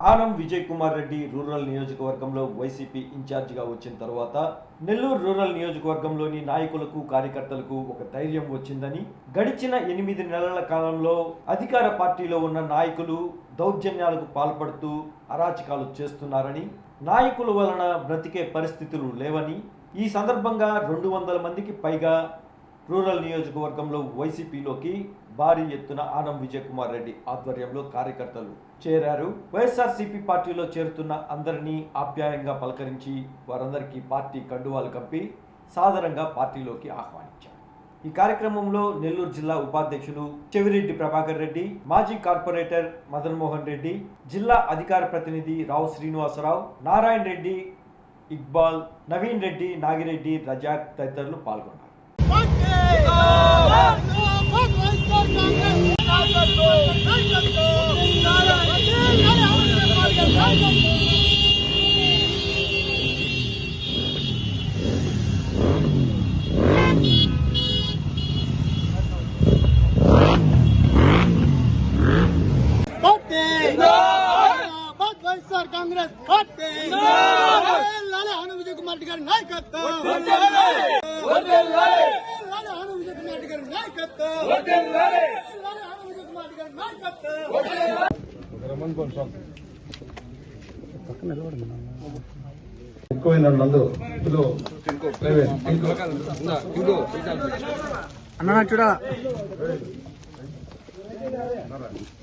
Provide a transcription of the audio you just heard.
Anam Vijay Kumar Reddy rural నియోజకవర్గంలో YCP ఇన్ఛార్జిగా వచ్చిన తర్వాత నెల్లూరు రూరల్ నియోజకవర్గంలోని నాయకులకు కార్యకర్తలకు ఒక ధైర్యం వచ్చిందని గడిచిన ఎనిమిది నెలల కాలంలో అధికార పార్టీలో ఉన్న నాయకులు దౌర్జన్యాలకు పాల్పడుతూ అరాచకాలు చేస్తున్నారని నాయకుల వలన బ్రతికే పరిస్థితులు లేవని ఈ సందర్భంగా రెండు వందల మందికి పైగా రూరల్ నియోజకవర్గంలో వైసీపీలోకి భారీ ఎత్తున ఆనం విజయ్ కుమార్ రెడ్డి ఆధ్వర్యంలో కార్యకర్తలు చేరారు. వైఎస్ఆర్సీపీ పార్టీలో చేరుతున్న అందరినీ ఆప్యాయంగా పలకరించి వారందరికీ పార్టీ కండువాలు కప్పి సాధారణంగా పార్టీలోకి ఆహ్వానించారు. ఈ కార్యక్రమంలో నెల్లూరు జిల్లా ఉపాధ్యక్షులు చెవిరెడ్డి ప్రభాకర్ రెడ్డి మాజీ కార్పొరేటర్ మదన్మోహన్ రెడ్డి జిల్లా అధికార ప్రతినిధి రావు శ్రీనివాసరావు నారాయణ రెడ్డి ఇక్బాల్ నవీన్ రెడ్డి నాగిరెడ్డి రజాక్ తదితరులు పాల్గొన్నారు. YSR Congress party! లాలే ఆనంద్ విజయ్ కుమార్ రెడ్డి గారి నాయకత్వం! లాలే ఆనంద్ విజయ్ కుమార్ రెడ్డి గారి నాయకత్వం! ఎక్కువైన వాళ్ళందరూ అన్నా చూడా.